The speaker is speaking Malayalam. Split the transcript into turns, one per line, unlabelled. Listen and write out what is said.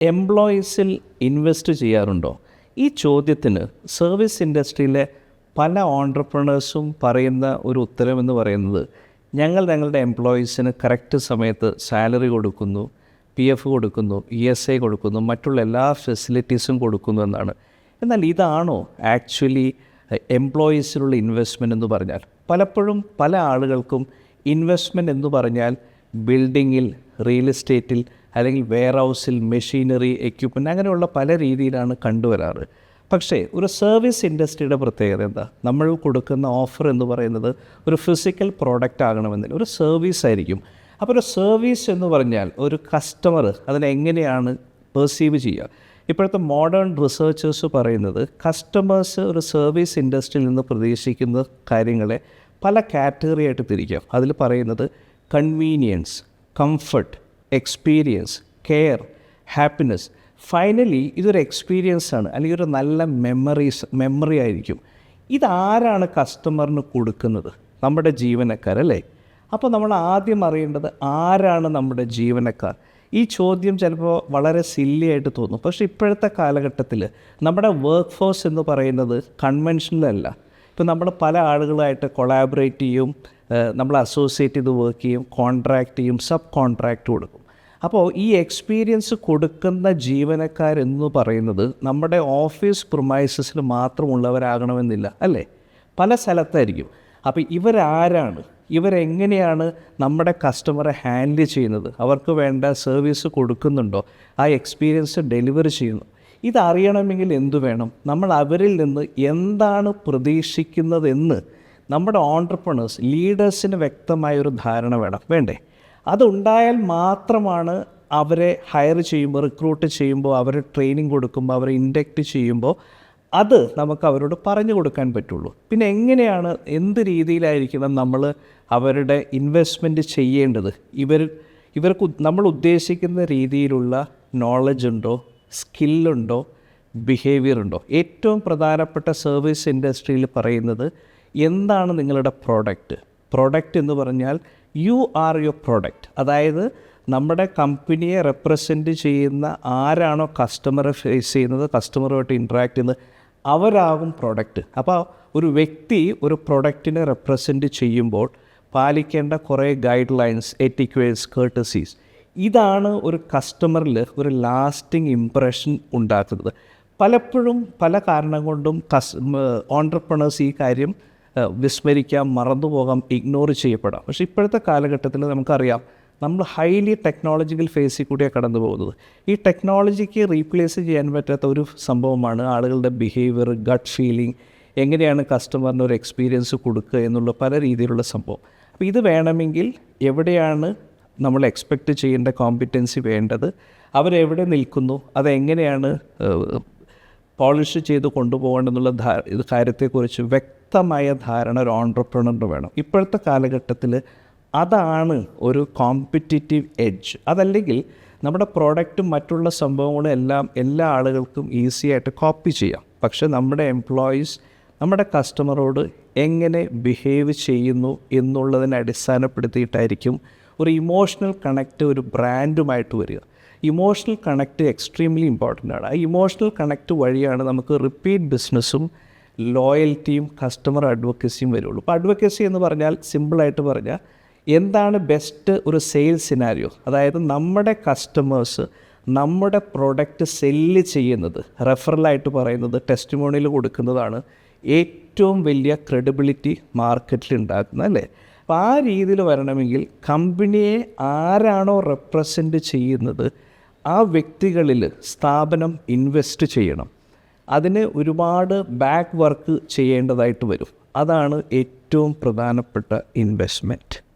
എംപ്ലോയീസിൽ ഇൻവെസ്റ്റ് ചെയ്യാറുണ്ടോ? ഈ ചോദ്യത്തിന് സർവീസ് ഇൻഡസ്ട്രിയിലെ പല ഓൺടർപ്രണേഴ്സും പറയുന്ന ഒരു ഉത്തരമെന്ന് പറയുന്നത് ഞങ്ങൾ ഞങ്ങളുടെ എംപ്ലോയീസിന് കറക്റ്റ് സമയത്ത് സാലറി കൊടുക്കുന്നു പി എഫ് കൊടുക്കുന്നു ഇ എസ് ഐ കൊടുക്കുന്നു മറ്റുള്ള എല്ലാ ഫെസിലിറ്റീസും കൊടുക്കുന്നു എന്നാണ്. എന്നാൽ ഇതാണോ ആക്ച്വലി എംപ്ലോയീസിലുള്ള ഇൻവെസ്റ്റ്മെന്റ് എന്ന് പറഞ്ഞാൽ? പലപ്പോഴും പല ആളുകൾക്കും ഇൻവെസ്റ്റ്മെന്റ് എന്ന് പറഞ്ഞാൽ ബിൽഡിങ്ങിൽ റിയൽ എസ്റ്റേറ്റിൽ അല്ലെങ്കിൽ വെയർ ഹൗസിൽ മെഷീനറി എക്യുപ്മെന്റ് അങ്ങനെയുള്ള പല രീതിയിലാണ് കണ്ടുവരാറ്. പക്ഷേ ഒരു സർവീസ് ഇൻഡസ്ട്രിയുടെ പ്രത്യേകത എന്താ? നമ്മൾ കൊടുക്കുന്ന ഓഫർ എന്ന് പറയുന്നത് ഒരു ഫിസിക്കൽ പ്രോഡക്റ്റ് ആകണമെന്നില്ല ഒരു സർവീസ് ആയിരിക്കും. അപ്പോൾ ഒരു സർവീസ് എന്ന് പറഞ്ഞാൽ ഒരു കസ്റ്റമർ അതിനെ എങ്ങനെയാണ് പെർസീവ് ചെയ്യുക? ഇപ്പോഴത്തെ മോഡേൺ റിസർച്ചേഴ്സ് പറയുന്നത് കസ്റ്റമേഴ്സ് ഒരു സർവീസ് ഇൻഡസ്ട്രിയിൽ നിന്ന് പ്രതീക്ഷിക്കുന്ന കാര്യങ്ങളെ പല കാറ്റഗറി ആയിട്ട് തിരിക്കാം. അതിൽ പറയുന്നത് convenience comfort experience care happiness finally ഇതൊരു എക്സ്പീരിയൻസ് ആണ് അല്ലെങ്കിൽ ഒരു നല്ല മെമ്മറീസ് മെമ്മറി ആയിരിക്കും. ഇതാരാണ് കസ്റ്റമറിന് കൊടുക്കുന്നത്? നമ്മുടെ ജീവനക്കാരല്ലേ അപ്പോൾ നമ്മൾ ആദ്യം അറിയേണ്ടത് ആരാണ് നമ്മുടെ ജീവനക്കാർ? ഈ ചോദ്യം ചിലപ്പോൾ വളരെ സില്ലി ആയിട്ട് തോന്നും. പക്ഷേ ഇപ്പോഴത്തെ കാലഘട്ടത്തിൽ നമ്മുടെ വർക്ക് ഫോഴ്സ് എന്ന് പറയുന്നത് കൺവെൻഷനൽ അല്ല. ഇപ്പോൾ നമ്മൾ പല ആളുകളായിട്ട് കൊളാബറേറ്റ് ചെയ്യും നമ്മൾ അസോസിയേറ്റ് ചെയ്ത് വർക്ക് ചെയ്യും കോൺട്രാക്റ്റ് ചെയ്യും സബ് കോൺട്രാക്റ്റ് കൊടുക്കും. അപ്പോൾ ഈ എക്സ്പീരിയൻസ് കൊടുക്കുന്ന ജീവനക്കാരെന്ന് പറയുന്നത് നമ്മുടെ ഓഫീസ് പ്രൊമൈസസിൽ മാത്രമുള്ളവരാകണമെന്നില്ല അല്ലേ? പല സ്ഥലത്തായിരിക്കും. അപ്പോൾ ഇവരാരാണ്? ഇവരെങ്ങനെയാണ് നമ്മുടെ കസ്റ്റമറെ ഹാൻഡിൽ ചെയ്യുന്നത്? അവർക്ക് വേണ്ട സർവീസ് കൊടുക്കുന്നുണ്ടോ? ആ എക്സ്പീരിയൻസ് ഡെലിവറി ചെയ്യുന്നു. ഇതറിയണമെങ്കിൽ എന്തു വേണം? നമ്മൾ അവരിൽ നിന്ന് എന്താണ് പ്രതീക്ഷിക്കുന്നതെന്ന് നമ്മുടെ ഓൺടർപ്രണേഴ്സ് ലീഡേഴ്സിന് വ്യക്തമായൊരു ധാരണ വേണം. വേണ്ടേ? അതുണ്ടായാൽ മാത്രമാണ് അവരെ ഹയർ ചെയ്യുമ്പോൾ റിക്രൂട്ട് ചെയ്യുമ്പോൾ അവരെ ട്രെയിനിങ് കൊടുക്കുമ്പോൾ അവരെ ഇൻഡക്റ്റ് ചെയ്യുമ്പോൾ അത് നമുക്ക് അവരോട് പറഞ്ഞു കൊടുക്കാൻ പറ്റുള്ളൂ. പിന്നെ എങ്ങനെയാണ് എന്ത് രീതിയിലായിരിക്കണം നമ്മൾ അവരുടെ ഇൻവെസ്റ്റ്മെന്റ് ചെയ്യേണ്ടത്? ഇവർ ഇവർക്ക് നമ്മൾ ഉദ്ദേശിക്കുന്ന രീതിയിലുള്ള നോളജ് ഉണ്ടോ സ്കില്ലുണ്ടോ ബിഹേവിയർ ഉണ്ടോ? ഏറ്റവും പ്രധാനപ്പെട്ട സർവീസ് ഇൻഡസ്ട്രിയിൽ പറയുന്നത് എന്താണ് നിങ്ങളുടെ പ്രോഡക്റ്റ് പ്രോഡക്റ്റ് എന്ന് പറഞ്ഞാൽ യു ആർ യുവർ പ്രൊഡക്റ്റ് അതായത് നമ്മുടെ കമ്പനിയെ റെപ്രസെന്റ് ചെയ്യുന്ന ആരാണോ കസ്റ്റമറെ ഫേസ് ചെയ്യുന്നത് കസ്റ്റമറുമായിട്ട് ഇൻട്രാക്ട് ചെയ്യുന്നത് അവരാകും പ്രൊഡക്റ്റ് അപ്പോൾ ഒരു വ്യക്തി ഒരു പ്രൊഡക്റ്റിനെ റെപ്രസെന്റ് ചെയ്യുമ്പോൾ പാലിക്കേണ്ട കുറേ ഗൈഡ് ലൈൻസ് എറ്റിക്വേറ്റ്സ് കേർട്ടസീസ് ഇതാണ് ഒരു കസ്റ്റമറിൽ ഒരു ലാസ്റ്റിംഗ് ഇംപ്രഷൻ ഉണ്ടാക്കുന്നത്. പലപ്പോഴും പല കാരണം കൊണ്ടും കസ് ഓണ്ടർപ്രണേഴ്സ് ഈ കാര്യം വിസ്മരിക്കാം മറന്നുപോകാം ഇഗ്നോർ ചെയ്യപ്പെടാം. പക്ഷേ ഇപ്പോഴത്തെ കാലഘട്ടത്തിൽ നമുക്കറിയാം നമ്മൾ ഹൈലി ടെക്നോളജിക്കൽ ഫേസിൽ കൂടിയാണ് കടന്നു പോകുന്നത് ഈ ടെക്നോളജിക്ക് റീപ്ലേസ് ചെയ്യാൻ പറ്റാത്ത ഒരു സംഭവമാണ് ആളുകളുടെ ബിഹേവിയർ ഗട്ട് ഫീലിംഗ് എങ്ങനെയാണ് കസ്റ്റമറിന് ഒരു എക്സ്പീരിയൻസ് കൊടുക്കുക എന്നുള്ള പല രീതിയിലുള്ള സംഭവം. അപ്പോൾ ഇത് വേണമെങ്കിൽ എവിടെയാണ് നമ്മൾ എക്സ്പെക്റ്റ് ചെയ്യേണ്ട കോമ്പിറ്റൻസി വേണ്ടത്? അവരെവിടെ നിൽക്കുന്നു? അതെങ്ങനെയാണ് പോളിഷ് ചെയ്ത് കൊണ്ടുപോകേണ്ടെന്നുള്ള ധാ ഇത് കാര്യത്തെക്കുറിച്ച് വ്യക്തമായ ധാരണ ഒരു ഓൺടർപ്രണറിന് വേണം. ഇപ്പോഴത്തെ കാലഘട്ടത്തിൽ അതാണ് ഒരു കോമ്പറ്റിറ്റീവ് എഡ്ജ് അതല്ലെങ്കിൽ നമ്മുടെ പ്രോഡക്റ്റും മറ്റുള്ള സംഭവങ്ങളും എല്ലാം എല്ലാ ആളുകൾക്കും ഈസി ആയിട്ട് കോപ്പി ചെയ്യാം. പക്ഷേ നമ്മുടെ എംപ്ലോയീസ് നമ്മുടെ കസ്റ്റമറോട് എങ്ങനെ ബിഹേവ് ചെയ്യുന്നു എന്നുള്ളതിനെ അടിസ്ഥാനപ്പെടുത്തിയിട്ടായിരിക്കും ഒരു ഇമോഷണൽ കണക്റ്റ് ഒരു ബ്രാൻഡുമായിട്ട് വരിക. ഇമോഷണൽ കണക്റ്റ് എക്സ്ട്രീംലി ഇമ്പോർട്ടന്റ് ആണ്. ആ ഇമോഷണൽ കണക്റ്റ് വഴിയാണ് നമുക്ക് റിപ്പീറ്റ് ബിസിനസ്സും ലോയൽറ്റിയും കസ്റ്റമർ അഡ്വക്കസിയും വരുള്ളൂ. അപ്പോൾ അഡ്വക്കസി എന്ന് പറഞ്ഞാൽ സിമ്പിളായിട്ട് പറഞ്ഞാൽ എന്താണ് ബെസ്റ്റ് ഒരു സെയിൽസ് സിനാരിയോ? അതായത് നമ്മുടെ കസ്റ്റമേഴ്സ് നമ്മുടെ പ്രോഡക്റ്റ് സെല്ല് ചെയ്യുന്നത് റെഫറലായിട്ട് പറയുന്നത് ടെസ്റ്റിമോണിയിൽ കൊടുക്കുന്നതാണ് ഏറ്റവും വലിയ ക്രെഡിബിലിറ്റി മാർക്കറ്റിൽ ഉണ്ടാക്കുന്നത് അല്ലേ? അപ്പോൾ ആ രീതിയിൽ വരണമെങ്കിൽ കമ്പനിയെ ആരാണോ റെപ്രസെന്റ് ചെയ്യുന്നത് ആ വ്യക്തികളിൽ സ്ഥാപനം ഇൻവെസ്റ്റ് ചെയ്യണം. അതിന് ഒരുപാട് ബാക്ക് വർക്ക് ചെയ്യേണ്ടതായിട്ട് വരും. അതാണ് ഏറ്റവും പ്രധാനപ്പെട്ട ഇൻവെസ്റ്റ്മെന്റ്